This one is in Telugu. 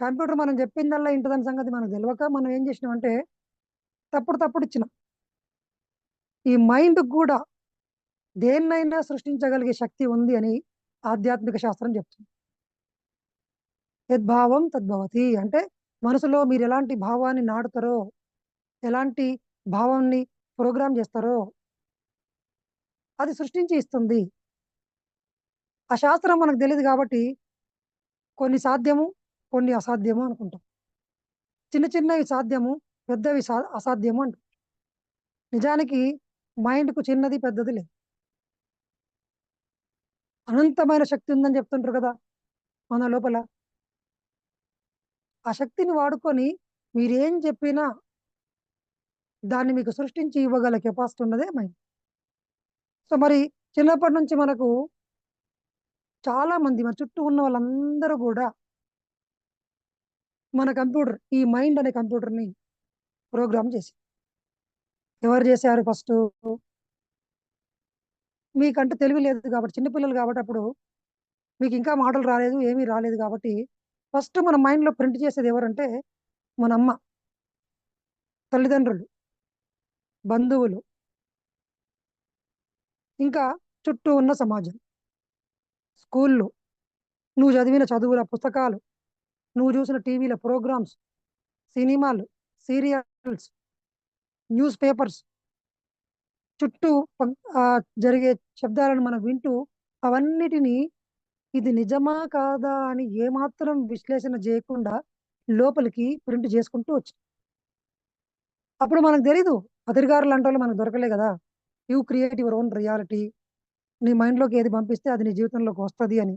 కంప్యూటర్ మనం చెప్పిందల్లా ఇంటదని సంగతి మనకు తెలియక మనం ఏం చేసినామంటే తప్పుడు తప్పుడు ఇచ్చినాం ఈ మైండ్‌కి కూడా దేన్నైనా సృష్టించగలిగే శక్తి ఉంది అని ఆధ్యాత్మిక శాస్త్రం చెప్తుంది. యద్భావం తద్భవతి. అంటే మనసులో మీరు ఎలాంటి భావాన్ని నాటుతారో, ఎలాంటి భావాన్ని ప్రోగ్రామ్ చేస్తారో అది సృష్టించి ఇస్తుంది. ఆ శాస్త్రం మనకు తెలియదు కాబట్టి కొన్ని సాధ్యము, కొన్ని అసాధ్యము అనుకుంటాం. చిన్న చిన్నవి సాధ్యము, పెద్దవి సా అసాధ్యము అంటాం. నిజానికి మైండ్‌కు చిన్నది, పెద్దది లేదు. అనంతమైన శక్తి ఉందని చెప్తుంటారు కదా! మన లోపల. ఆ శక్తిని వాడుకొని మీరేం చెప్పినా దాన్ని మీకు సృష్టించి ఇవ్వగల కెపాసిటీ ఉన్నదే మైండ్. సో, మరి చిన్నప్పటి నుంచి మనకు చాలామంది మన చుట్టూ ఉన్న వాళ్ళందరూ కూడా మన కంప్యూటర్ ఈ మైండ్ అనే కంప్యూటర్‌ని ప్రోగ్రామ్ చేసి ఎవరు చేశారు ఫస్ట్ మీకంటే తెలివి లేదు కాబట్టి చిన్న పిల్లలు కాబట్టి అప్పుడు ఇంకా మాటలు రాలేదు, ఏమీ రాలేదు కాబట్టి ఫస్ట్ మన మైండ్‌లో ప్రింట్ చేసేది ఎవరంటే మన అమ్మ. తల్లిదండ్రులు. బంధువులు. ఇంకా చుట్టూ ఉన్న సమాజం. స్కూళ్ళు నువ్వు చదివిన చదువుల పుస్తకాలు. నువ్వు చూసిన టీవీల ప్రోగ్రామ్స్. సినిమాలు, సీరియల్స్. News papers. చుట్టూ జరిగే శబ్దాలను మనం వింటూ అవన్నిటిని ఇది నిజమా? కాదా? అని ఏమాత్రం విశ్లేషణ చేయకుండా లోపలికి ప్రింట్ చేసుకుంటూ వచ్చాం. అప్పుడు మనకు తెలీదు. అధికారులు లాంటోళ్ళు మనకు దొరకలే కదా you create your own reality. నీ మైండ్‌లోకి ఏది పంపిస్తే అది నీ జీవితంలోకి వస్తది అని.